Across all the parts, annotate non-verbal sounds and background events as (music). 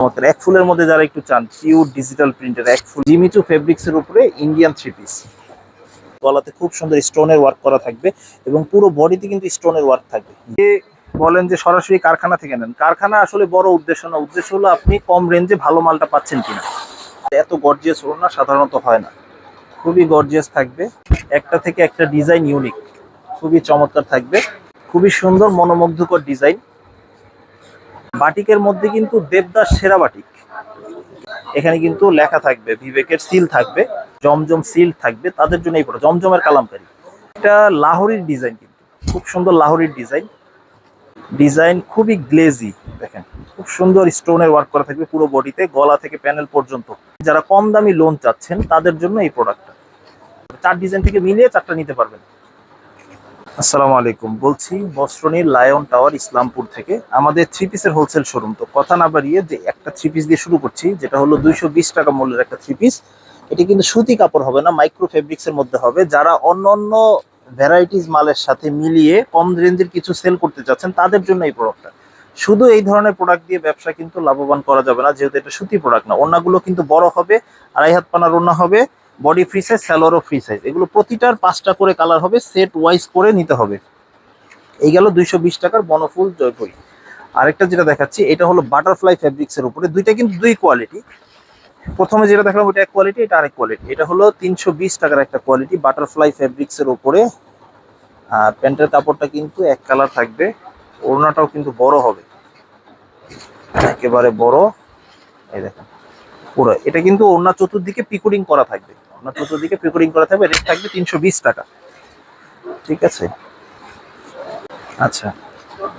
চমৎকার। এক ফুলের মধ্যে যারা একটু চান পিওর ডিজিটাল প্রিন্টের এক ফুল। জিমিচু ফেব্রিক্স এর উপরে ইন্ডিয়ান থ্রি পিস গলাতে খুব সুন্দর স্টোনের ওয়ার্ক করা থাকবে এবং পুরো বডিতে কিন্তু স্টোনের ওয়ার্ক থাকবে। যে বলেন যে সরাসরি কারখানা থেকে নেন, কারখানা আসলে বড় উদ্দেশ্য না। উদ্দেশ্য হলো আপনি কম রেঞ্জে ভালো মালটা পাচ্ছেন কিনা। এত গর্জিয়াস ওড়না সাধারণত হয় না। খুবই গর্জিয়াস থাকবে। একটা থেকে একটা ডিজাইন ইউনিক খুবই চমৎকার থাকবে। খুবই সুন্দর, মনোমুগ্ধকর ডিজাইন বাটিকের মধ্যে কিন্তু দেবদাস সেরা বাটিক। এখানে কিন্তু লেখা থাকবে, বিবেকের সিল থাকবে, জমজম সিল থাকবে, তাদের জন্য এই পড়া, জমজমের কালামকারি। এটা লাহোরির ডিজাইন কিন্তু, খুব সুন্দর লাহোরির ডিজাইন ডিজাইন খুবই গ্লেজি দেখেন, খুব সুন্দর স্টোনের ওয়ার্ক করা থাকবে পুরো বডিতে, গলা থেকে প্যানেল পর্যন্ত। যারা কম দামি লোন চাচ্ছেন, তাদের জন্য এই প্রোডাক্টটা চার ডিজাইন থেকে মিলিয়ে চারটা নিতে পারবেন। আসসালামু আলাইকুম। বলছি, বস্ত্রনীর লায়ন টাওয়ার ইসলামপুর থেকে। আমাদের থ্রি পিসের হোলসেল শোরুম তো কথা না বাড়িয়ে যে একটা থ্রি পিস দিয়ে শুরু করছি, যেটা হলো দুইশো বিশ টাকা মূল্যের একটা থ্রি পিস এটি কিন্তু সুতি কাপড় হবে না মাইক্রো ফেব্রিক্স এর মধ্যে হবে। যারা অন্য অন্য ভ্যারাইটিস মালের সাথে মিলিয়ে কম রেঞ্জের কিছু সেল করতে চাচ্ছেন, তাদের জন্য এই প্রোডাক্টটা শুধু এই ধরনের প্রোডাক্ট দিয়ে ব্যবসা কিন্তু লাভবান করা যাবে না, যেহেতু এটা সুতি প্রোডাক্ট না। ওনাগুলো কিন্তু বড় হবে, আড়াই হাত পানার ওনা হবে। বডি ফ্রি সাইজ স্যালোরও ফ্রি সাইজ এগুলো প্রতিটার পাঁচটা করে কালার হবে সেট ওয়াইজ করে নিতে হবে। এই গেল দুইশো বিশ টাকার বনফুল জয়পুরি আরেকটা যেটা দেখাচ্ছি, এটা হলো বাটারফ্লাই ফেব্রিক্স এর উপরে। দুইটা কিন্তু দুই কোয়ালিটি প্রথমে যেটা দেখলাম, ওটা এক কোয়ালিটি এটা আরেক কোয়ালিটি এটা হলো তিনশো বিশ টাকার একটা কোয়ালিটি বাটারফ্লাই ফেব্রিক্স এর উপরে। প্যান্টের কাপড়টা কিন্তু এক কালার থাকবে। ওড়নাটাও কিন্তু বড় হবে। একেবারে বড়। এই দেখেন। পুরো। এটা কিন্তু ওড়না চতুর্দিকে পিকুরিং করা থাকবে। ওড়না চতুর্দিকে পিকুরিং করা থাকবে রেট থাকবে তিনশো বিশ টাকা। ঠিক আছে? আচ্ছা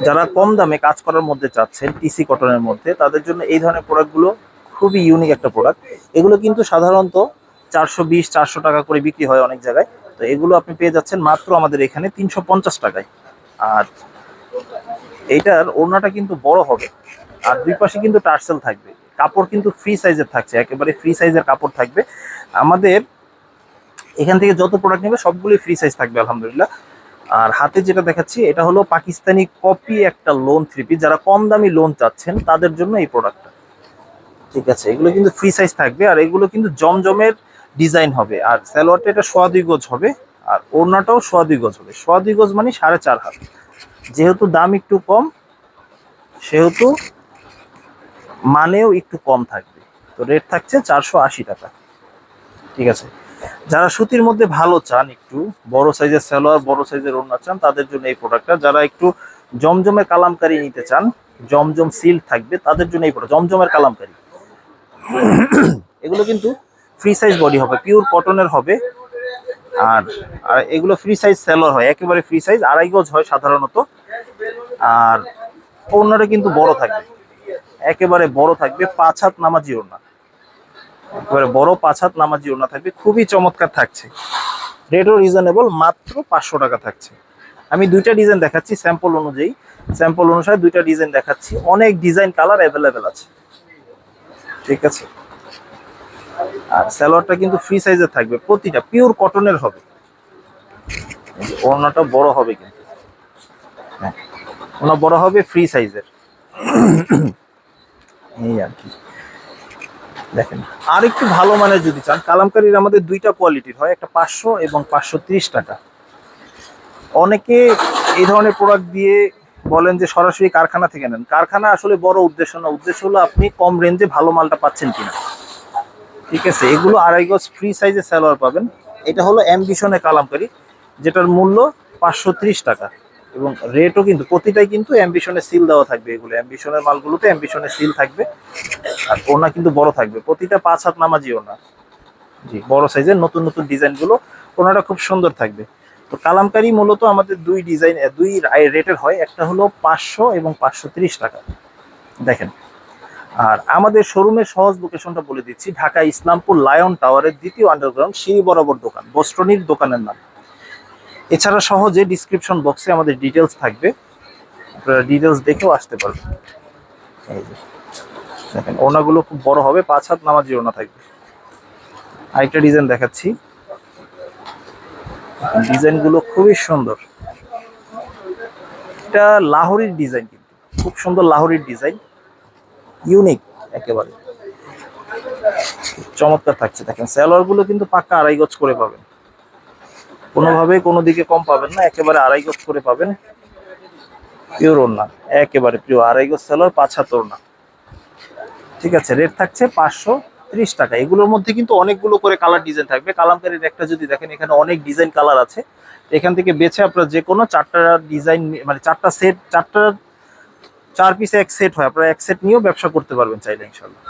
যারা কম দামে কাজ করার মধ্যে চাচ্ছেন টিসি কটনের মধ্যে, তাদের জন্য এই ধরনের প্রোডাক্টগুলো খুবই ইউনিক একটা প্রোডাক্ট এগুলো কিন্তু সাধারণত চারশো বিশ, চারশো টাকা করে বিক্রি হয় অনেক জায়গায়। তো এগুলো আপনি পেয়ে যাচ্ছেন মাত্র আমাদের এখানে তিনশো পঞ্চাশ টাকায়। আর এইটার ওড়নাটা কিন্তু বড় হবে। আর দুই পাশে কিন্তু টার্সেল থাকবে। কাপড় কিন্তু ফ্রি সাইজের থাকছে, একেবারে ফ্রি সাইজের কাপড় থাকবে। আমাদের এখান থেকে যত প্রোডাক্ট নেবে সবগুলোই ফ্রি সাইজ থাকবে, আলহামদুলিল্লাহ। আর হাতে যেটা দেখাচ্ছি, এটা হলো পাকিস্তানি কপি একটা লোন থ্রি পিস যারা কম দামি লোন চাচ্ছেন, তাদের জন্য এই প্রোডাক্টটা ঠিক আছে, এগুলো কিন্তু ফ্রি সাইজ থাকবে, আর এগুলো কিন্তু জমজমের ডিজাইন হবে। আর সালোয়ারটা এটা সোয়া দুই গজ হবে, আর ওড়নাটাও সোয়া দুই গজ হবে। সোয়া দুই গজ মানে সাড়ে চার হাত। যেহেতু দাম একটু কম, সেহেতু মানেও একটু কম থাকবে। তো রেট থাকছে চারশো আশি টাকা। ঠিক আছে যারা সুতির মধ্যে ভালো চান একটু, বড় সাইজের সালোয়ার, বড় সাইজের ওড়না চান, তাদের জন্য এই প্রোডাক্টটা। যারা একটু জমজমে কালামকারি নিতে চান, জমজম সিল থাকবে, তাদের জন্য এই প্রোডাক্ট, জমজমের কালামকারি। (clears throat) এগুলো কিন্তু ফ্রি সাইজ বডি হবে পিওর কটনের হবে। আর আর এগুলো ফ্রি সাইজ সেলর হয়, একেবারে ফ্রি সাইজ আড়াই গজ হয় সাধারণত। আর ওড়নাটা কিন্তু বড় থাকবে, একেবারে বড় থাকবে, পাঁচ হাত নামাজি ওড়না। একেবারে বড় পাঁচ হাত নামাজি ওড়না থাকবে, খুবই চমৎকার থাকছে। রেটও রিজনেবল মাত্র পাঁচশো টাকা থাকছে। আমি দুইটা ডিজাইন দেখাচ্ছি স্যাম্পল অনুযায়ী। স্যাম্পল অনুসারে দুইটা ডিজাইন দেখাচ্ছি। অনেক ডিজাইন কালার অ্যাভেলেবেল আছে। ঠিক আছে? আর স্যালোয়ারটা কিন্তু ফ্রি সাইজের থাকবে। প্রতিটা পিওর কটনের হবে। ওড়নাটা বড় হবে কিন্তু। হ্যাঁ। ওনা বড় হবে ফ্রি সাইজের এই আর কি। দেখেন। আর একটু ভালো মানের যদি চান, কালামকারীর আমাদের দুইটা কোয়ালিটির হয়, একটা পাঁচশো এবং পাঁচশো ত্রিশ টাকা। অনেকে এই ধরনের প্রোডাক্ট দিয়ে বলেন যে সরাসরি কারখানা থেকে নেন। কারখানা আসলে বড় উদ্দেশ্য না। উদ্দেশ্য হলো আপনি কম রেঞ্জে ভালো মালটা পাচ্ছেন কিনা। ঠিক আছে? এগুলো আড়াই গজ ফ্রি সাইজে সালোয়ার পাবেন। এটা হলো অ্যাম্বিশনে কালামকারি, যেটার মূল্য পাঁচশো ত্রিশ টাকা। এবং রেটও কিন্তু প্রতিটাই কিন্তু অ্যাম্বিশনে সিল দেওয়া থাকবে এগুলো। অ্যাম্বিশনের মালগুলোতে অ্যাম্বিশনে সিল থাকবে। আর ওনা কিন্তু বড় থাকবে। প্রতিটা পাঁচ হাত নামাজি ওনা জি, বড় সাইজের নতুন নতুন ডিজাইনগুলো ওনাটা খুব সুন্দর থাকবে। তো কালামকারি মূলত আমাদের দুই ডিজাইন দুই রেটের হয়। একটা হলো পাঁচশো এবং পাঁচশো ত্রিশ টাকা। দেখেন। আর আমাদের শোরুমের সহজ লোকেশনটা বলে দিচ্ছি। ঢাকা ইসলামপুর লায়ন টাওয়ারের দ্বিতীয় আন্ডারগ্রাউন্ড সিঁড়ি বরাবর দোকান। বস্ত্রনীর দোকানের নাম। এছাড়া সহজে ডিসক্রিপশন বক্সে আমাদের ডিটেলস থাকবে। আপনারা ডিটেলস দেখেও আসতে পারবেন। এই যে, দেখেন ওনাগুলো খুব বড় হবে, পাঁচ হাত নামাজি ওনা থাকবে। আরেকটা ডিজাইন দেখাচ্ছি। ডিজাইনগুলো খুবই সুন্দর। এটা লাহোরির ডিজাইন কিন্তু। খুব সুন্দর লাহোরির ডিজাইন ইউনিক একেবারে। চমৎকার থাকছে। দেখেন স্যালোয়ারগুলো কিন্তু পাক্কা আড়াই গজ করে পাবেন। কোনোভাবেই কোনো দিকে কম পাবেন না, একেবারে আড়াই গজ করে পাবেন। পিওর ওড়না, একেবারে পিওর আড়াই গজ স্যালোয়ার পাঁচ হাত ওড়না। ঠিক আছে রেট থাকছে পাঁচশো ত্রিশ টাকা। এগুলোর মধ্যে কিন্তু অনেকগুলো করে কালার ডিজাইন থাকবে। কালামকারীর একটা যদি দেখেন, এখানে অনেক ডিজাইন কালার আছে। এখান থেকে বেছে আপনার যে কোনো চারটা ডিজাইন মানে চারটা সেট চারটা চার পিসে এক সেট হয়। আপনারা এক সেট নিয়েও ব্যবসা করতে পারবেন চাইলে ইনশাল্লাহ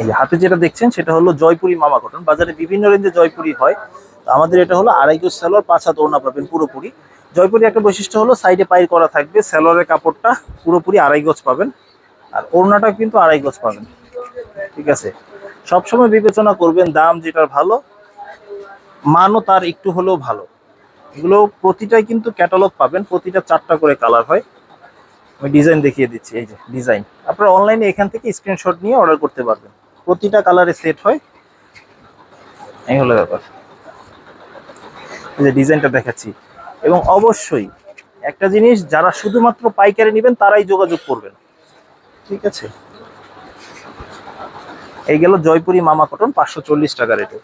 এই হাতে যেটা দেখছেন, সেটা হলো জয়পুরি মামা কটন। বাজারে বিভিন্ন রেঞ্জে জয়পুরি হয়। আমাদের এটা হলো আড়াই গজ সালোয়ার, পাঁচ হাত ওড়না পাবেন পুরোপুরি। জয়পুরি একটা বৈশিষ্ট্য হলো, সাইডে পাইর করা থাকবে, সালোয়ারের কাপড়টা পুরোপুরি আড়াই গজ পাবেন। আর ওড়নাটা কিন্তু আড়াই গজ পাবেন। ঠিক আছে? সবসময় বিবেচনা করবেন দাম যেটার ভালো, মানও তার একটু হলেও ভালো। এগুলো প্রতিটাই কিন্তু ক্যাটালগ পাবেন, প্রতিটা চারটা করে কালার হয়। আমি ডিজাইন দেখিয়ে দিচ্ছি, এই যে ডিজাইন। আপনারা অনলাইনে এখান থেকে স্ক্রিনশট নিয়ে অর্ডার করতে পারবেন। প্রতিটা কালারে সেট হয়। এই হলো ব্যাপার। যে ডিজাইনটা দেখাচ্ছি। এবং অবশ্যই একটা জিনিস যারা শুধুমাত্র পাইকারি নেবেন, তারাই যোগাযোগ করবেন। ঠিক আছে? এই গেল জয়পুরি মামা কটন, পাঁচশো চল্লিশ টাকা রেটে।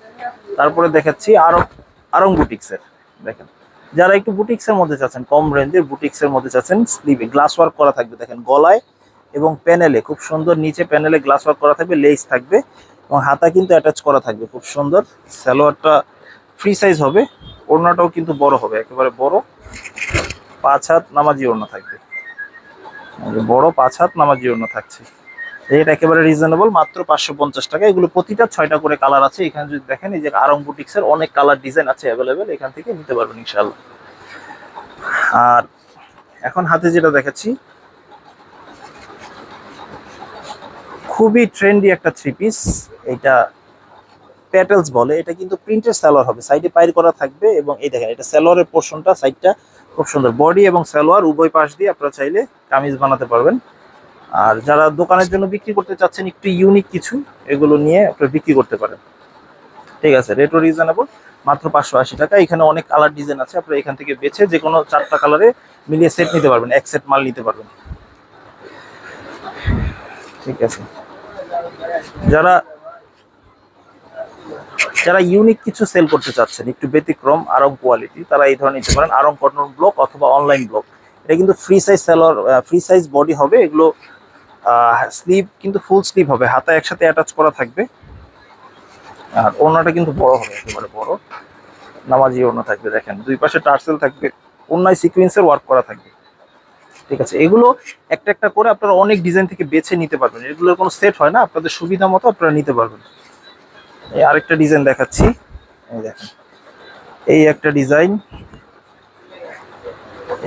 তারপরে দেখাচ্ছি আরও, আরং বুটিক্সের। দেখেন, যারা একটু বুটিক্সের মধ্যে চাচ্ছেন কম রেঞ্জের বুটিক্সের মধ্যে চাচ্ছেন স্লিভে গ্লাস ওয়ার্ক করা থাকবে, দেখেন, গলায় এবং প্যানেলে খুব সুন্দর নিচে প্যানেলে গ্লাস ওয়ার্ক করা থাকবে লেস থাকবে এবং হাতা কিন্তু অ্যাটাচ করা থাকবে, খুব সুন্দর। সালোয়ারটা ফ্রি সাইজ হবে। ওড়নাটাও কিন্তু বড় হবে, একেবারে বড় পাঁচ হাত নামাজি ওড়না থাকবে। বড় পাঁচ হাত নামাজি ওড়না থাকছে। রেট একেবারে রিজনেবল মাত্র পাঁচশো পঞ্চাশ টাকা। এগুলো প্রতিটা ছয়টা করে কালার আছে। এখানে যদি দেখেন, এই যে আরং বুটিক্স এর অনেক কালার ডিজাইন আছে অ্যাভেলেবেল এখান থেকে নিতে পারবেন ইনশাল্লাহ আর এখন হাতে যেটা দেখাচ্ছি, খুবই ট্রেন্ডি একটা থ্রি পিস এটা প্যাটেলস বলে, এটা কিন্তু প্রিন্টের সালোয়ার হবে। সাইডে পাইর করা থাকবে এবং এই দেখেন, এটা সালোয়ারের পোর্শনটা সাইডটা খুব সুন্দর। বডি এবং সালোয়ার উভয় পাশ দিয়ে আপনারা চাইলে কামিজ বানাতে পারবেন। আর যারা দোকানের জন্য বিক্রি করতে চাচ্ছেন, একটু ইউনিক কিছু, এগুলো নিয়ে আপনারা বিক্রি করতে পারেন। ঠিক আছে রেটও রিজনেবল মাত্র পাঁচশো আশি টাকা। এখানে অনেক কালার ডিজাইন আছে, আপনারা এখান থেকে বেছে যে কোনো চারটা কালারে মিলিয়ে সেট নিতে পারবেন, এক সেট মাল নিতে পারবেন। ঠিক আছে। যারা যারা ইউনিক কিছু সেল করতে চাচ্ছেন, একটু ব্যতিক্রম আরং কোয়ালিটি তারা এই ধরনের নিতে পারেন আরং কটন ব্লক অথবা অনলাইন ব্লক এটা কিন্তু ফ্রি সাইজ সেলর ফ্রি সাইজ বডি হবে, এগুলো স্লিভ কিন্তু ফুল স্লিভ হবে, হাতা একসাথে অ্যাটাচ করা থাকবে। আর ওড়নাটা কিন্তু বড় হবে, একেবারে বড়। নামাজি ওড়না থাকবে, দেখেন, দুই পাশে টার্সেল থাকবে, ওড়নায় সিকুয়েন্সের ওয়ার্ক করা থাকবে। ঠিক আছে, এগুলো একটা একটা করে আপনারা অনেক ডিজাইন থেকে বেছে নিতে পারবেন। এগুলোর কোনো সেট হয় না, আপনাদের সুবিধা মতো আপনারা নিতে পারবেন। এই আরেকটা ডিজাইন দেখাচ্ছি। এই এই একটা ডিজাইন।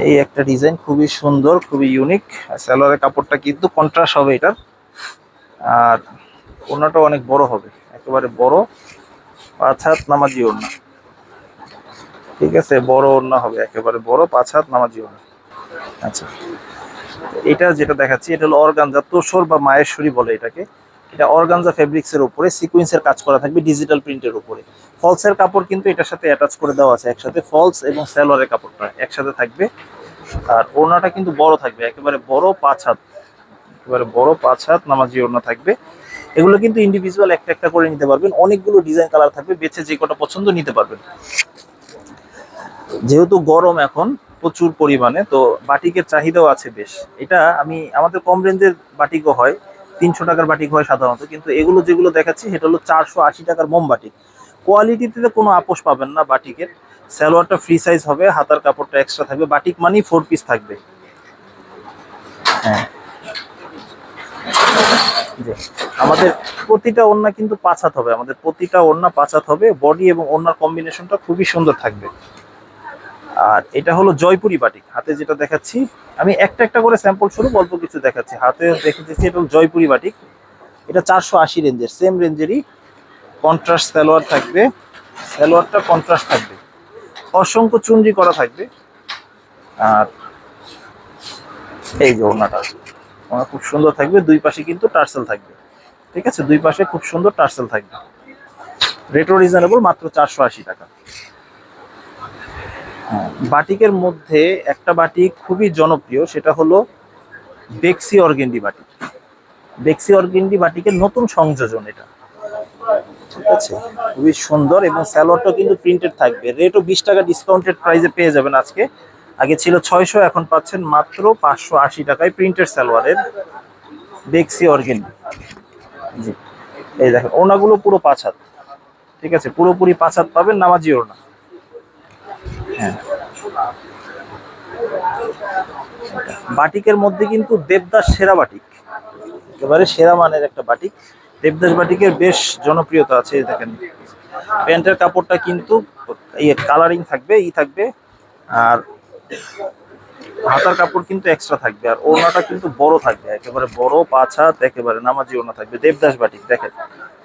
এই একটা ডিজাইন খুবই সুন্দর, খুবই ইউনিক সালোয়ারের কাপড়টা কিন্তু কন্ট্রাস্ট হবে এটার। আর ওড়নাটা অনেক বড় হবে, একেবারে বড়। পাঁচ হাত নামাজি ওড়না। ঠিক আছে, বড় ওড়না হবে, একেবারে বড়, পাঁচ হাত নামাজি ওড়না। আচ্ছা এটা যেটা দেখাচ্ছি, এটা হলো অর্গানজা তোসর বা মায়েশ্বরী বলে এটাকে। এটা অর্গানজা ফেব্রিক্স এর উপরে সিকুয়েন্সের কাজ করা থাকবে ডিজিটাল প্রিন্টের উপরে। ফলসের কাপড় কিন্তু এটার সাথে অ্যাটাচ করে দেওয়া আছে, একসাথে ফলস এবং সালোয়ারের কাপড়টা একসাথে থাকবে। আর ওড়নাটা কিন্তু বড় থাকবে, একেবারে বড় পাঁচ হাত। একেবারে বড় পাঁচ হাত নামাজি ওড়না থাকবে। এগুলো কিন্তু ইন্ডিভিজুয়াল একটা একটা করে নিতে পারবেন। অনেকগুলো ডিজাইন কালার থাকবে, বেছে যে কটা পছন্দ নিতে পারবেন। যেহেতু গরম এখন, প্রচুর পরিমাণে, তো বাটিকের চাহিদাও আছে বেশ। এটা আমি, আমাদের কম রেঞ্জের বাটিকও হয়। তিনশো টাকার বাটিক হয় সাধারণত, কিন্তু এগুলো যেগুলো দেখাচ্ছি, সেটা হলো চারশো আশি টাকার মোম বাটিক। কোয়ালিটিতে কোনো আপোষ পাবেন না বাটিকের। স্যালোয়ারটা ফ্রি সাইজ হবে, হাতার কাপড়টা এক্সট্রা থাকবে, বাটিক মানেই ফোর পিস থাকবে। হ্যাঁ। আমাদের প্রতিটা ওড়না কিন্তু পাঁচ হাত হবে, আমাদের প্রতিটা ওড়না পাঁচ হাত হবে বডি এবং ওড়নার কম্বিনেশনটা খুবই সুন্দর থাকবে। আর এটা হলো জয়পুরি বাটিক। হাতে যেটা দেখাচ্ছি, আমি একটা একটা করে স্যাম্পল স্বরূপ অল্প কিছু দেখাচ্ছি। হাতে দেখেছি এটা জয়পুরি বাটিক। এটা চারশো আশি রেঞ্জের সেম রেঞ্জেরই কন্ট্রাস্ট সালোয়ার থাকবে। সালোয়ারটা কন্ট্রাস্ট থাকবে। অসংখ্য চুনরি করা থাকবে। আর এই যে ওড়না খুব সুন্দর থাকবে। দুই পাশে কিন্তু টার্সেল থাকবে। ঠিক আছে? দুই পাশে খুব সুন্দর টার্সেল থাকবে। রেটও রিজনেবল মাত্র চারশো আশি টাকা। বাটিকের মধ্যে একটা বাটিক খুবই জনপ্রিয়, সেটা হলো বেক্সি অর্গেন্ডি বাটিক বেক্সি অর্গেন্ডি বাটিকের নতুন সংযোজন এটা। ঠিক আছে? খুবই সুন্দর এবং স্যালোয়ারটাও কিন্তু প্রিন্টেড থাকবে। রেটও বিশ টাকা ডিসকাউন্টেড প্রাইসে পেয়ে যাবেন আজকে। আগে ছিল ছয়শো, এখন পাচ্ছেন মাত্র পাঁচশো আশি টাকায় প্রিন্টেড সালোয়ারের বেক্সি অর্গেন্ডি জি। এই দেখেন, ওনাগুলো পুরো পাঁচ হাত। ঠিক আছে? পুরোপুরি পাঁচ হাত পাবেন, নামাজি ওড়না। হ্যাঁ। বাটিকের মধ্যে কিন্তু দেবদাস সেরা বাটিক। একেবারে সেরা মানের একটা বাটিক। দেবদাস বাটিকের বেশ জনপ্রিয়তা আছে দেখেন। প্যান্টের কাপড়টা কিন্তু ইয়ে কালারিং থাকবে, ই থাকবে। আর হাতার কাপড় কিন্তু এক্সট্রা থাকবে আর ওড়নাটা কিন্তু বড় থাকবে, একেবারে বড় পাঁচ হাত একেবারে নামাজি ওড়না থাকবে। দেবদাস বাটিক, দেখেন।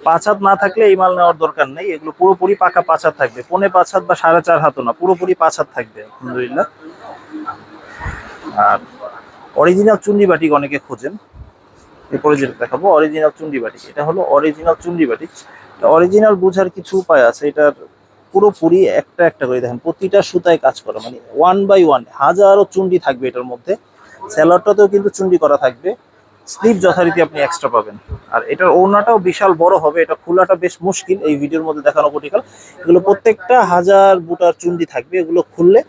পাঁচ হাত না থাকলে এই মাল নেওয়ার দরকার নেই, এগুলো পুরোপুরি পাকা পাঁচ হাত থাকবে। পনে পাঁচ হাত বা সাড়ে চার হাতও না, পুরোপুরি পাঁচ হাত থাকবে, আলহামদুলিল্লাহ। আর অরিজিনাল চুন্ডি বাটিক অনেকে খোঁজেন। এরপরে যেটা দেখাবো অরিজিনাল চুন্ডি বাটিক। এটা হলো অরিজিনাল চুন্ডি বাটিক। অরিজিনাল বোঝার কিছু উপায় আছে, এটার পুরোপুরি একটা একটা করে দেখেন, প্রতিটা সুতায় কাজ করা মানে ওয়ান বাই ওয়ান হাজারো চুন্ডি থাকবে এটার মধ্যে। স্যালাডটাতেও কিন্তু চুন্ডি করা থাকবে। স্লিপ যথারীতি আপনি এক্সট্রা পাবেন। আর এটার ওড়নাটাও বিশাল বড় হবে, এটা খোলাটা বেশ মুশকিল, এই ভিডিওর মধ্যে দেখানো পটিকাল এগুলো প্রত্যেকটা হাজার বুটার চুন্ডি থাকবে, এগুলো খুললে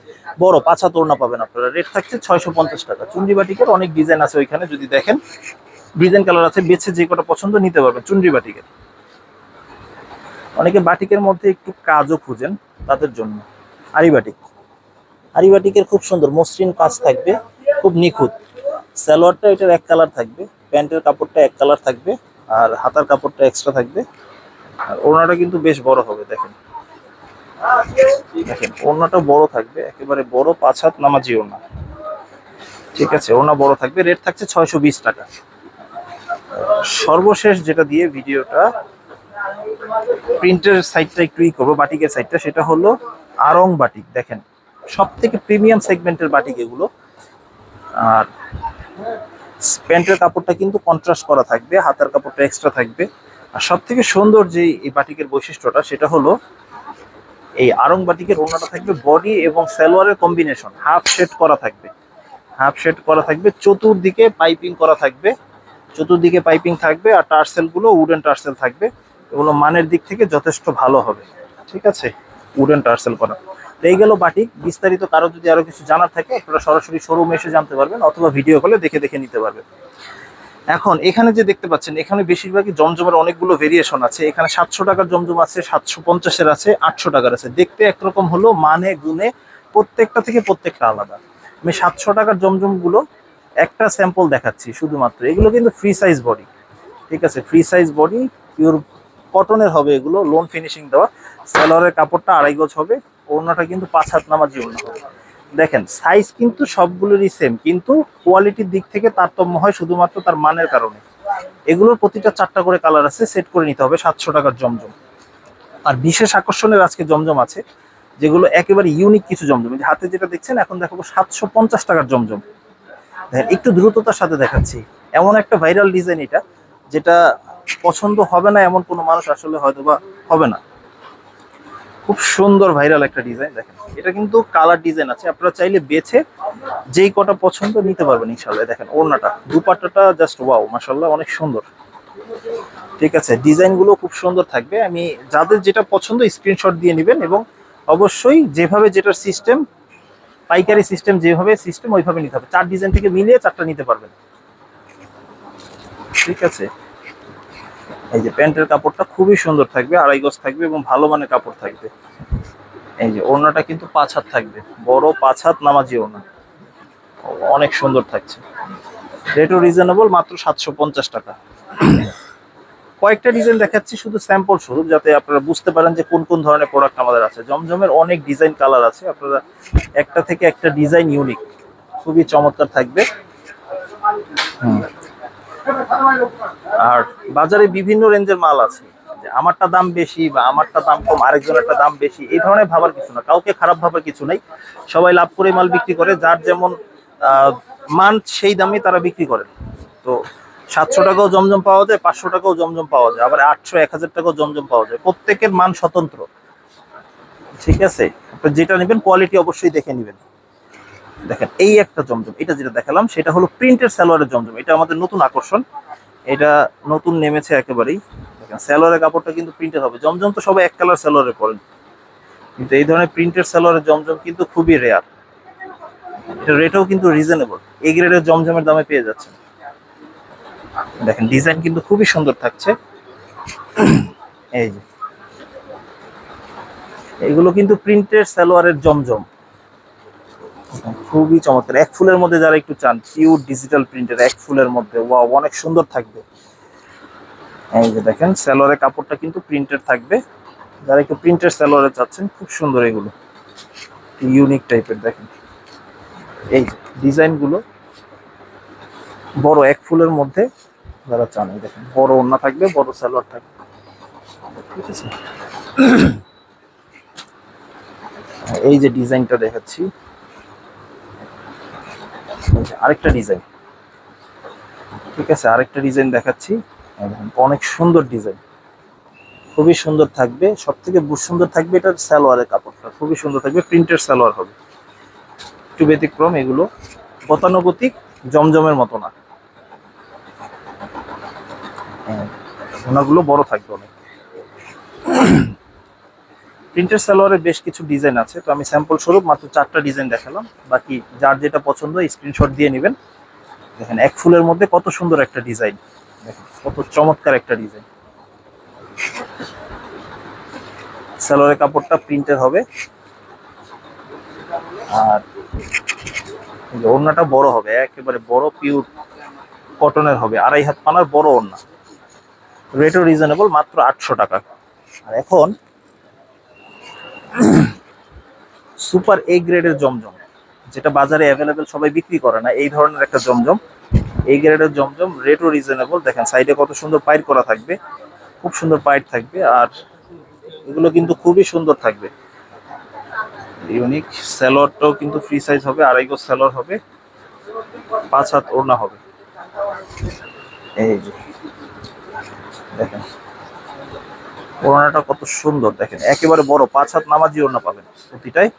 বড়, পাঁচা তোড়না পাবেন আপনারা। রেট থাকছে ছয়শো পঞ্চাশ টাকা। চুন্ডি বাটিকের অনেক ডিজাইন আছে ওইখানে, যদি দেখেন ডিজাইন কালার আছে, বেছে যে কটা পছন্দ নিতে পারবেন, চুন্ডি বাটিকের। অনেকে বাটিকের মধ্যে একটু কাজও খুঁজেন তাদের জন্য। আরি বাটিক। আরি বাটিকের খুব সুন্দর মসৃণ কাজ থাকবে, খুব নিখুঁত। সালোয়ারটা এটার এক কালার থাকবে, প্যান্টের কাপড়টা এক কালার থাকবে, আর হাতার কাপড়টা এক্সট্রা থাকবে। আর ওড়নাটা কিন্তু বেশ বড় হবে, দেখেন। দেখেন, ওড়নাটা বড় থাকবে, একেবারে বড় পাঁচ হাত নামাজি ওড়না। ঠিক আছে, ওড়না বড় থাকবে রেট থাকছে ছয়শো বিশ টাকা। সর্বশেষ যেটা দিয়ে ভিডিওটা প্রিন্টের সাইডটা একটু ই করব, বাটিকের সাইডটা সেটা হলো আরং বাটিক, দেখেন। সব থেকে প্রিমিয়াম সেগমেন্টের বাটিক এগুলো। আর প্যান্টের কাপড়টা কিন্তু কন্ট্রাস্ট করা থাকবে, হাতার কাপড়টা এক্সট্রা থাকবে। আর সব থেকে সুন্দর যে এই বাটিকের বৈশিষ্ট্যটা, সেটা হলো এই আরং বাটিকের ওড়নাটা থাকবে বডি এবং সালোয়ারের কম্বিনেশন হাফ শেড করা থাকবে। হাফ শেড করা থাকবে, চতুর্দিকে পাইপিং করা থাকবে, চতুর্দিকে পাইপিং থাকবে, আর টার্সেলগুলো উডেন টার্সেল থাকবে। এগুলো মানের দিক থেকে যথেষ্ট ভালো হবে। ঠিক আছে? উডেন টার্সেল করা। তো এই গেল বাটিক বিস্তারিত কারও যদি আরও কিছু জানার থাকে, আপনারা সরাসরি শোরুমে এসে জানতে পারবেন অথবা ভিডিও কলে দেখে দেখে নিতে পারবেন। এখন, এখানে যে দেখতে পাচ্ছেন, এখানে বেশিরভাগই জমজমের অনেকগুলো ভেরিয়েশন আছে। এখানে সাতশো টাকার জমজম আছে, সাতশো পঞ্চাশের আছে, আটশো টাকার আছে। দেখতে একরকম হলো মানে গুণে প্রত্যেকটা থেকে প্রত্যেকটা আলাদা। আমি সাতশো টাকার জমজমগুলো একটা স্যাম্পল দেখাচ্ছি শুধুমাত্র। এগুলো কিন্তু ফ্রি সাইজ বডি ঠিক আছে? ফ্রি সাইজ বডি পিওর কটনের হবে এগুলো লোন ফিনিশিং দেওয়া। সালোয়ারের কাপড়টা আড়াই গজ হবে, ওড়নাটা কিন্তু পাঁচ হাত নামাজি ওড়না হবে। দেখেন সাইজ কিন্তু সবগুলোরই সেম কিন্তু কোয়ালিটির দিক থেকে তারতম্য হয় শুধুমাত্র তার মানের কারণে। এগুলোর প্রতিটা চারটা করে কালার আছে সেট করে নিতে হবে, সাতশো টাকার জমজম। আর বিশেষ আকর্ষণের আজকে জমজম আছে, যেগুলো একেবারে ইউনিক কিছু জমজম। হাতে যেটা দেখছেন, এখন দেখাবো সাতশো পঞ্চাশ টাকার জমজম। দেখেন, একটু দ্রুততার সাথে দেখাচ্ছি। এমন একটা ভাইরাল ডিজাইন এটা, যেটা পছন্দ হবে না এমন কোনো মানুষ আসলে হয়তো বা হবে না। খুব সুন্দর ভাইরাল একটা ডিজাইন দেখেন। এটা কিন্তু কালার ডিজাইন আছে। আপনারা চাইলে বেছে যেই কটা পছন্দ নিতে পারবেন ইনশাল্লাহ দেখেন ওড়নাটা, দুপাট্টাটা জাস্ট ওয়াও মাসাল্লাহ অনেক সুন্দর। ঠিক আছে ডিজাইনগুলো খুব সুন্দর থাকবে। আমি যাদের যেটা পছন্দ স্ক্রিনশট দিয়ে নেবেন এবং অবশ্যই যেভাবে যেটার সিস্টেম পাইকারি সিস্টেম যেভাবে সিস্টেম ওইভাবে নিতে হবে। চার ডিজাইন থেকে মিলিয়ে চারটা নিতে পারবেন। ঠিক আছে? এই যে প্যান্টের কাপড়টা খুবই সুন্দর থাকবে, আড়াই গজ থাকবে এবং ভালো মানের কাপড় থাকবে। এই যে ওড়নাটা কিন্তু পাঁচ হাত থাকবে, বড় পাঁচ হাত নামাজি ওড়না। অনেক সুন্দর থাকছে। রেটও রিজনেবল মাত্র সাতশো পঞ্চাশ টাকা। কয়েকটা ডিজাইন দেখাচ্ছি, শুধু স্যাম্পল স্বরূপ, যাতে আপনারা বুঝতে পারেন যে কোন কোন ধরনের প্রোডাক্ট আমাদের আছে। জমজমের অনেক ডিজাইন কালার আছে, আপনারা একটা থেকে একটা ডিজাইন ইউনিক খুবই চমৎকার থাকবে। হুম। আর বাজারে বিভিন্ন রেঞ্জের মাল আছে। আমারটা দাম বেশি বা আমারটা দাম কম, আরেকজনেরটা দাম বেশি, এই ধরনের ভাবার কিছু না। কাউকে খারাপ ভাবার কিছু নাই। সবাই লাভ করে মাল বিক্রি করে। যার যেমন মান সেই দামে তারা বিক্রি করে তো সাতশো টাকাও জমজম পাওয়া যায়, পাঁচশো টাকাও জমজম পাওয়া যায়। আবার আটশো, এক হাজার টাকাও জমজম পাওয়া যায়। প্রত্যেকের মান স্বতন্ত্র। ঠিক আছে? যেটা নেবেন কোয়ালিটি অবশ্যই দেখে নেবেন। দেখেন, এই একটা জমজম, এটা যেটা দেখালাম, সেটা হলো প্রিন্টের সালোয়ারের জমজম, এটা আমাদের নতুন আকর্ষণ, এটা নতুন নেমেছে একেবারেই। দেখেন স্যালোয়ারের কাপড়টা কিন্তু প্রিন্টের হবে, জমজম তো সবাই এক কালার স্যালোয়ারে পরেন, কিন্তু এই ধরনের প্রিন্টের স্যালোয়ারের জমজম কিন্তু খুবই রেয়ার এটা রেটও কিন্তু রিজনেবল এই গ্রেডের জমজমের দামে পেয়ে যাচ্ছেন। দেখেন ডিজাইন কিন্তু খুবই সুন্দর থাকছে। এই যে, এগুলো কিন্তু প্রিন্টের সালোয়ারের জমজম। খুবই চমৎকার। এক ফুলের মধ্যে যারা একটু চান পিওর ডিজিটাল প্রিন্টের এক ফুলের মধ্যে ওয়াও অনেক সুন্দর থাকবে। এই যে দেখেন, সালোয়ারের কাপড়টা কিন্তু প্রিন্টের থাকবে। যারা একটু প্রিন্টের সালোয়ারে চাচ্ছেন, খুব সুন্দর এগুলো। ইউনিক টাইপের দেখেন। এই ডিজাইনগুলো, বড় এক ফুলের মধ্যে যারা চান দেখেন, বড় ওড়না থাকবে, বড় সালোয়ার থাকবে। ঠিক আছে? এই যে ডিজাইনটা দেখাচ্ছি। আরেকটা ডিজাইন। ঠিক আছে আরেকটা ডিজাইন দেখাচ্ছি। অনেক সুন্দর ডিজাইন। খুবই সুন্দর থাকবে। সব থেকে সুন্দর থাকবে এটার সালোয়ারের কাপড়টা। খুবই সুন্দর থাকবে প্রিন্টের সালোয়ার হবে। একটু ব্যতিক্রম এগুলো। গতানুগতিক জমজমের মতো না। হ্যাঁ, ওনাগুলো বড় থাকবে অনেক। প্রিন্টের সালোয়ারের বেশ কিছু ডিজাইন আছে, তো আমি স্যাম্পল স্বরূপ মাত্র চারটা ডিজাইন দেখালাম। বাকি যার যেটা পছন্দ স্ক্রিনশট দিয়ে নেবেন। দেখেন, এক ফুলের মধ্যে কত সুন্দর একটা ডিজাইন দেখেন, কত চমৎকার একটা ডিজাইন সালোয়ারের কাপড়টা প্রিন্টের হবে। আর ওড়নাটা বড় হবে, একেবারে বড় পিওর কটনের হবে। আড়াই হাত পানার বড় ওড়না। রেটও রিজনেবল মাত্র আটশো টাকা। আর এখন সুপার এ গ্রেডের জমজম, যেটা বাজারে অ্যাভেলেবেল সবাই বিক্রি করে না, এই ধরনের একটা জমজম। এই গ্রেডের জমজম রেটও রিজনেবল দেখেন সাইডে কত সুন্দর পাইট করা থাকবে, খুব সুন্দর পাইট থাকবে, আর এগুলো কিন্তু খুবই সুন্দর থাকবে। ইউনিক স্যালোয়ারটাও কিন্তু ফ্রি সাইজ হবে, আড়াই গজ স্যালোয়ার হবে, পাঁচ হাত ওড়না হবে। এই যে, দেখেন, ওড়নাটা কত সুন্দর, দেখেন, একেবারে বড়, পাঁচ হাত নামাজি ওড়না পাবেন প্রতিটাই।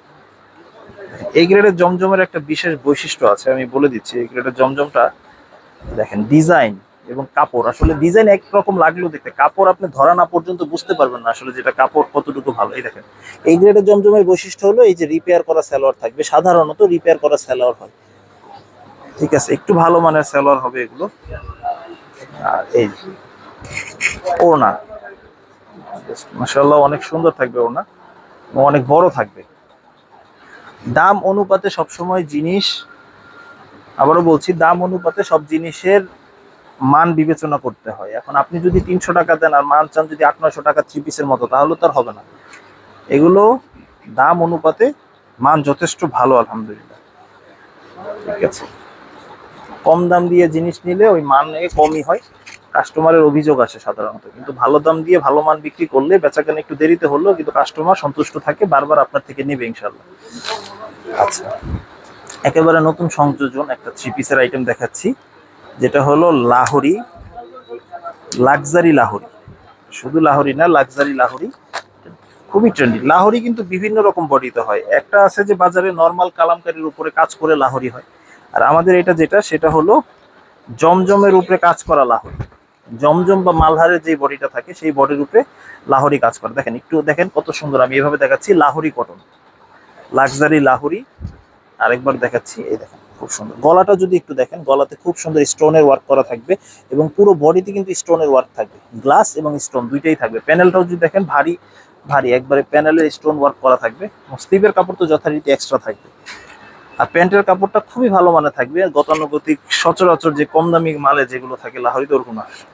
এই গ্রেডের জমজমের একটা বিশেষ বৈশিষ্ট্য আছে, আমি বলে দিচ্ছি। এই গ্রেডের জমজমটা, দেখেন ডিজাইন এবং কাপড়। আসলে ডিজাইন একরকম লাগলেও দেখতে, কাপড় আপনি ধরা না পর্যন্ত বুঝতে পারবেন না আসলে যেটা কাপড় কতটুকু ভালো। এই দেখেন এই গ্রেডের জমজমের বৈশিষ্ট্য হলো এই যে রিপেয়ার করা সালোয়ার থাকবে। সাধারণত রিপেয়ার করা সালোয়ার হয়। ঠিক আছে, একটু ভালো মানের সালোয়ার হবে এগুলো। আর এই ওড়না। মাসাল্লাহ অনেক সুন্দর থাকবে ওড়না অনেক বড় থাকবে। দাম অনুপাতে সবসময় জিনিস, আবারও বলছি, দাম অনুপাতে সব জিনিসের মান বিবেচনা করতে হয়। এখন আপনি যদি তিনশো টাকা দেন আর মান চান যদি আট নয়শো টাকা থ্রি পিসের মতো, তাহলে তো আর হবে না। এগুলো দাম অনুপাতে মান যথেষ্ট ভালো, আলহামদুলিল্লাহ। ঠিক আছে? কম দাম দিয়ে জিনিস নিলে ওই মান কমই হয়। কাস্টমারের অভিযোগ আসে সাধারণত। কিন্তু ভালো দাম দিয়ে ভালো মান বিক্রি করলে বেচাকেনা একটু দেরিতে হলো কিন্তু কাস্টমার সন্তুষ্ট থাকে বারবার আপনার থেকে নেবে ইনশাল্লাহ আচ্ছা। একেবারে নতুন সংযোজন একটা থ্রি পিসের আইটেম দেখাচ্ছি যেটা হলো লাহোরি লাক্সারি লাহোরি। শুধু লাহোরি না লাক্সারি লাহোরি খুবই ট্রেন্ডি লাহোরি কিন্তু বিভিন্ন রকম বডিতে হয়। একটা আছে যে বাজারে নর্মাল কালামকারির উপরে কাজ করে লাহোরি হয়। আর আমাদের এটা যেটা সেটা হলো জমজমের উপরে কাজ করা লাহোরি। জমজম বা মালহারের যে বডিটা থাকে সেই বডির উপরে লাহোরি কাজ করে। দেখেন একটু দেখেন কত সুন্দর। আমি এভাবে দেখাচ্ছি লাহোরি কটন লাক্সারি লাহোরি। আরেকবার দেখাচ্ছি এই দেখেন খুব সুন্দর। গলাটা যদি একটু দেখেন গলাতে খুব সুন্দর স্টোনের ওয়ার্ক করা থাকবে এবং পুরো বডিতে কিন্তু স্টোনের ওয়ার্ক থাকবে। গ্লাস এবং স্টোন দুইটাই থাকবে। প্যানেলটাও যদি দেখেন ভারী ভারী। একবারে প্যানেলের স্টোন ওয়ার্ক করা থাকবে। স্লিভের কাপড় তো যথারীতি এক্সট্রা থাকবে। আর প্যান্টের কাপড়টা খুবই ভালো মানে থাকবে। গতানুগতিক সচরাচর যে কম দামি মালে যেগুলো থাকে লাহরিতে ওরকম শোনেন,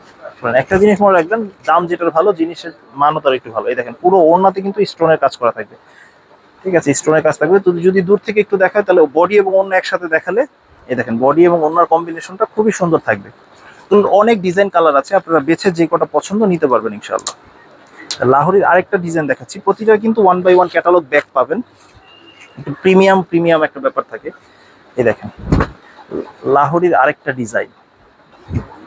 একটা জিনিস মনে রাখবেন দাম যেটার ভালো, জিনিসের মানও তার একটু ভালো। এই দেখেন, পুরো ওড়নাতে কিন্তু স্টোনের কাজ করা থাকবে। ঠিক আছে স্টোনের কাজ থাকবে। তো যদি দূর থেকে একটু দেখায়, তাহলে বডি এবং অন্য একসাথে দেখালে, এই দেখেন বডি এবং অন্যার কম্বিনেশনটা খুবই সুন্দর থাকবে। অনেক ডিজাইন কালার আছে, আপনারা বেছে যে কটা পছন্দ নিতে পারবেন ইনশাল্লাহ লাহোরির আরেকটা ডিজাইন দেখাচ্ছি, প্রতিটা কিন্তু one by one catalogue bag পাবেন। প্রিমিয়াম প্রিমিয়াম একটা ব্যাপার থাকে। এই দেখেন, লাহোরির আরেকটা ডিজাইন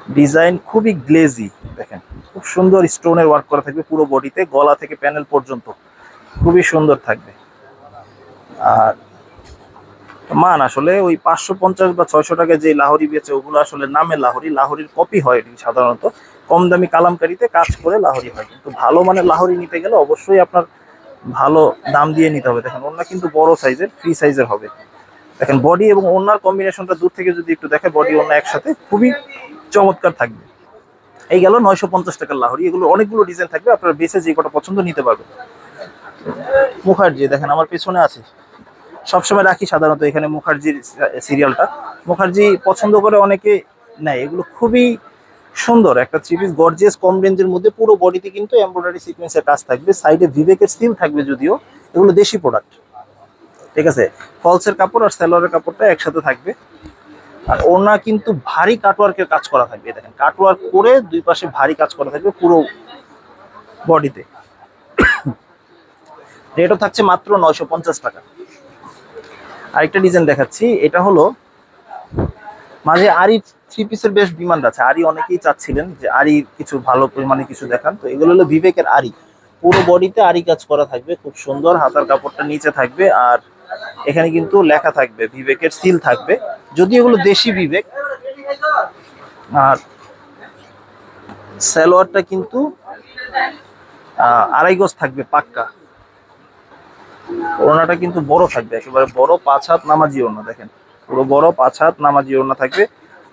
ডিজাইন খুবই গ্লেজি, দেখেন। খুব সুন্দর স্টোনের ওয়ার্ক করা থাকবে পুরো বডিতে, গলা থেকে প্যানেল পর্যন্ত। খুবই সুন্দর থাকবে। আর মান আসলে ওই পাঁচশো পঞ্চাশ বা ছয়শো টাকা যে লাহোরি বেচে, ওগুলো আসলে নামে লাহোরি, লাহোরির কপি হয় এটি সাধারণত। কম দামি কালামকারিতে কাজ করে লাহরি হয়। কিন্তু ভালো মানে লাহোরি নিতে গেলে অবশ্যই আপনার ভালো দাম দিয়ে নিতে হবে। দেখেন ওনার কিন্তু বড় সাইজের ফ্রি সাইজের হবে। দেখেন বডি এবং ওনার কম্বিনেশনটা দূর থেকে যদি একটু দেখে বডি ওনা একসাথে খুবই চমৎকার থাকবে। এই গেল নয়শো পঞ্চাশ টাকার লাহোরি। এগুলো অনেকগুলো ডিজাইন থাকবে, আপনার বেসে যে কটা পছন্দ নিতে পারবেন। মুখার্জি, দেখেন আমার পেছনে আছে। সবসময় রাখি সাধারণত এখানে মুখার্জির সিরিয়ালটা মুখার্জি পছন্দ করে অনেকে নেয়। এগুলো খুবই সুন্দর। একটা থ্রি পিস গর্জিয়াস কম রেঞ্জের মধ্যে পুরো বডিতে কিন্তু এমব্রয়ডারি সিকোয়েন্সের কাজ থাকবে। সাইডে বিবেকের সিল থাকবে যদিও। এগুলো দেশি প্রোডাক্ট ঠিক আছে? ফলসের কাপড় আর সালোয়ারের কাপড়টা একসাথে থাকবে। আর ওনা কিন্তু ভারী কাটওয়ার্কের কাজ করা থাকবে দেখেন কাটওয়ার্ক করে দুই পাশে ভারী কাজ করা থাকবে পুরো বডিতে। রেটও থাকছে মাত্র নয়শো পঞ্চাশ টাকা। আরেকটা ডিজাইন দেখাচ্ছি, এটা হলো মাঝে আরি থ্রি পিসের বেশ ডিমান্ড আছে। আরি অনেকেই চাচ্ছিলেন যে আরি কিছু ভালো পরিমাণে কিছু দেখান। তো এগুলো হলো বিবেকের আরি। পুরো বডিতে আরি কাজ করা থাকবে, খুব সুন্দর, হাতার কাপড়টা নিচে থাকবে আর এখানে কিন্তু লেখা থাকবে, বিবেকের সিল থাকবে। যদি এগুলো দেশি বিবেক, আর সালোয়ারটা কিন্তু আড়াই গজ থাকবে, পাক্কা। ওড়নাটা কিন্তু বড় থাকবে, একেবারে বড় পাঁচ হাত নামাজি ওড়না, দেখেন। পুরো বড় পাঁচ হাত নামাজি ওড়না থাকবে।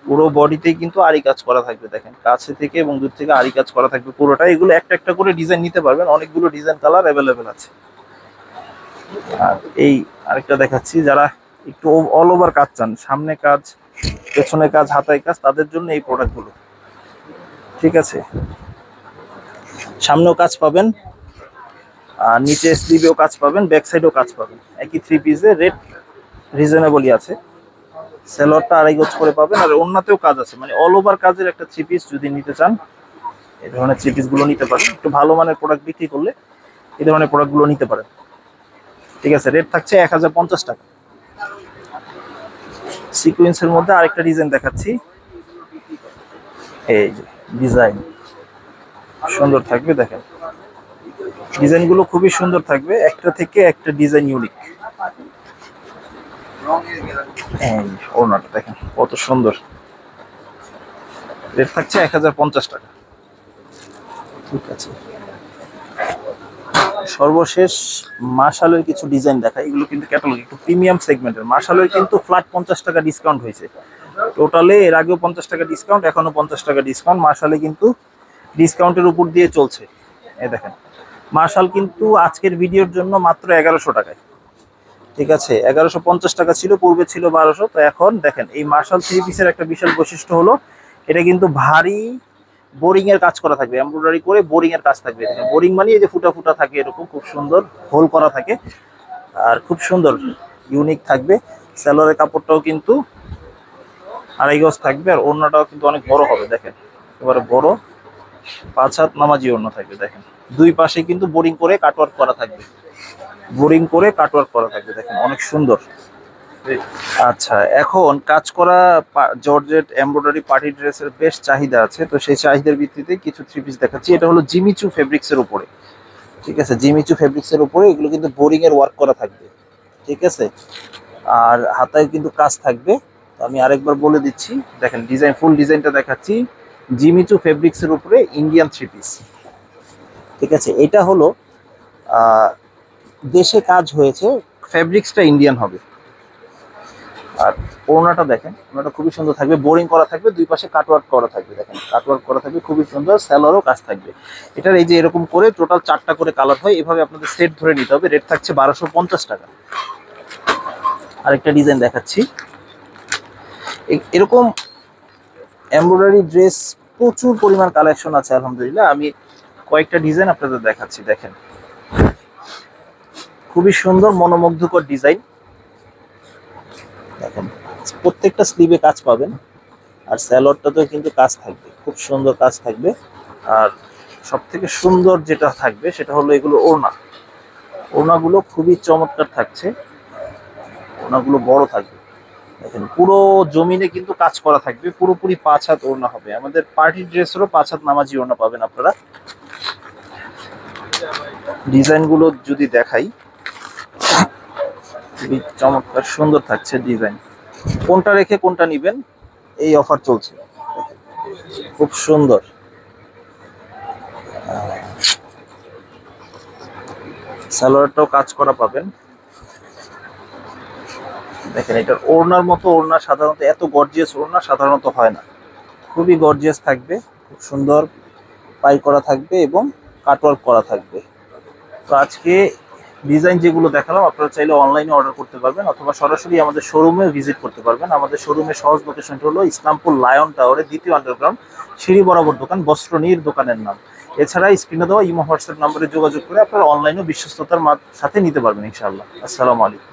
পুরো বডিতেই কিন্তু আরি কাজ করা থাকবে, দেখেন। কাছে থেকে এবং দূর থেকে আরি কাজ করা থাকবে পুরোটা এগুলো একটা একটা করে ডিজাইন নিতে পারবেন। অনেকগুলো ডিজাইন কালার অ্যাভেলেবেল আছে। আর এই আরেকটা দেখাচ্ছি, যারা একটু অল ওভার কাজ চান, সামনে কাজ, পেছনে কাজ, হাতায় কাজ, তাদের জন্য এই প্রোডাক্টগুলো ঠিক আছে? সামনেও কাজ পাবেন, আর নিচে স্লিভেও কাজ পাবেন ব্যাক সাইডেও কাজ পাবেন। একই থ্রি পিসে রেট রিজনেবলই আছে। সেলরটা আড়াই গজ করে পাবেন, আর অন্যতেও কাজ আছে। মানে অল ওভার কাজের একটা থ্রি পিস যদি নিতে চান, এই ধরনের থ্রি পিসগুলো নিতে পারেন। একটু ভালো মানের প্রোডাক্ট বিক্রি করলে এই ধরনের প্রোডাক্টগুলো নিতে পারেন। ঠিক আছে রেট থাকছে এক হাজার পঞ্চাশ টাকা। সিকুয়েন্সের মধ্যে আরেকটা ডিজাইন দেখাচ্ছি। এই যে ডিজাইন সুন্দর থাকবে, দেখেন। ডিজাইনগুলো খুবই সুন্দর থাকবে, একটা থেকে একটা ডিজাইন ইউনিক দেখেন, কত সুন্দর। রেট থাকছে এক হাজার পঞ্চাশ টাকা। ঠিক আছে। সর্বশেষ মার্শালের কিছু ডিজাইন দেখা এগুলো কিন্তু ক্যাটালগ একটু প্রিমিয়াম সেগমেন্টের মার্শালের কিন্তু ফ্ল্যাট পঞ্চাশ টাকা ডিসকাউন্ট হয়েছে। টোটালে এর আগেও পঞ্চাশ টাকা ডিসকাউন্ট এখনও পঞ্চাশ টাকা ডিসকাউন্ট মার্শালে কিন্তু ডিসকাউন্টের উপর দিয়ে চলছে। এ দেখেন। মার্শাল কিন্তু আজকের ভিডিওর জন্য মাত্র এগারোশো টাকায়। ঠিক আছে? এগারোশো পঞ্চাশ টাকা ছিল, পূর্বে ছিল বারোশো। তো এখন দেখেন, এই মার্শাল থ্রি পিসের একটা বিশাল বৈশিষ্ট্য হলো, এটা কিন্তু ভারী বোরিং এর কাজ করা থাকবে এমব্রয়ডারি করে বোরিং এর কাজ থাকবে। বোরিং মানে এই যে ফুটা ফুটা থাকে, এরকম খুব সুন্দর হোল করা থাকে। আর খুব সুন্দর ইউনিক থাকবে। স্যালোয়ারের কাপড়টাও কিন্তু আড়াই গজ থাকবে আর ওড়নাটাও কিন্তু অনেক বড় হবে, দেখেন। এবারে বড়, পাঁচ হাত নামাজি ওড়না থাকবে, দেখেন। দুই পাশে কিন্তু বোরিং করে কাটওয়ার্ক করা থাকবে। বোরিং করে কাটওয়ার্ক করা থাকবে, দেখেন, অনেক সুন্দর। আচ্ছা এখন কাজ করা জর্জেট এমব্রয়ডারি পার্টি ড্রেসের বেশ চাহিদা আছে, তো সেই চাহিদার ভিত্তিতে কিছু থ্রি পিস দেখাচ্ছি। এটা হলো জিমিচু ফেব্রিক্সের উপরে, ঠিক আছে? জিমিচু ফেব্রিক্সের উপরে এগুলো কিন্তু বোরিং এর ওয়ার্ক করা থাকবে, ঠিক আছে? আর হাতায় কিন্তু কাজ থাকবে, তো আমি আরেকবার বলে দিচ্ছি। দেখেন ডিজাইন ফুল ডিজাইনটা দেখাচ্ছি। জিমিচু ফেব্রিক্সের উপরে ইন্ডিয়ান থ্রি পিস ঠিক আছে? এটা হলো দেশে কাজ হয়েছে ফেব্রিক্সটা ইন্ডিয়ান হবে। আর ওড়নাটা দেখেন, ওড়নাটা খুবই সুন্দর থাকবে। বোরিং করা থাকবে, দুই পাশে কাটওয়ার্ক করা থাকবে, দেখেন। কাটওয়ার্ক করা থাকবে, খুবই সুন্দর স্যালোয়ারও কাজ থাকবে। এটার এই যে এরকম করে টোটাল চারটা করে কালার হয়, এভাবে আপনাদের সেট ধরে নিতে হবে। রেট থাকছে বারোশো পঞ্চাশ টাকা। আরেকটা ডিজাইন দেখাচ্ছি। এরকম এমব্রয়ডারি ড্রেস প্রচুর পরিমাণ কালেকশন আছে, আলহামদুলিল্লাহ। আমি কয়েকটা ডিজাইন আপনাদের দেখাচ্ছি, দেখেন। খুবই সুন্দর, মনোমুগ্ধকর ডিজাইন দেখেন, প্রত্যেকটা স্লিভে কাজ পাবেন, আর স্যালোয়ারটাতেও কিন্তু কাজ থাকবে, খুব সুন্দর কাজ থাকবে, আর সব থেকে সুন্দর যেটা থাকবে সেটা হলো এগুলো ওড়না। ওড়নাগুলো খুবই চমৎকার থাকছে, ওড়নাগুলো বড় থাকবে। দেখেন, পুরো জমিনে কিন্তু কাজ করা থাকবে, পুরোপুরি পাঁচ হাত ওড়না হবে। আমাদের পার্টি ড্রেসেরও পাঁচ হাত নামাজি ওড়না পাবেন আপনারা। ডিজাইনগুলো যদি দেখাই চমৎকার, সুন্দর থাকছে ডিজাইন। কোনটা রেখে কোনটা নিবেন? এই অফার চলছে। খুব সুন্দর। সালোয়ারটাও কাজ করা পাবেন। দেখেন এটার ওড়নার মতো, ওড়না সাধারণত এত গর্জিয়াস ওড়না সাধারণত হয় না। খুবই গর্জিয়াস থাকবে, খুব সুন্দর পাই করা থাকবে এবং কাটওয়ার্ক করা থাকবে। তো আজকে ডিজাইন যেগুলো দেখালাম, আপনারা চাইলে অনলাইনে অর্ডার করতে পারবেন অথবা সরাসরি আমাদের শোরুমে ভিজিট করতে পারবেন। আমাদের শোরুমের সহজ লোকেশনটা হলো ইসলামপুর লায়ন টাওয়ারের দ্বিতীয় আন্ডারগ্রাউন্ড সিঁড়ি বরাবর দোকান বস্ত্রনীর দোকানের নাম। এছাড়া স্ক্রিনে দেওয়া ইমো হোয়াটসঅ্যাপ নম্বরে যোগাযোগ করে আপনারা অনলাইনেও বিশ্বস্ততার সাথে নিতে পারবেন ইনশাআল্লাহ। আসসালামু আলাইকুম।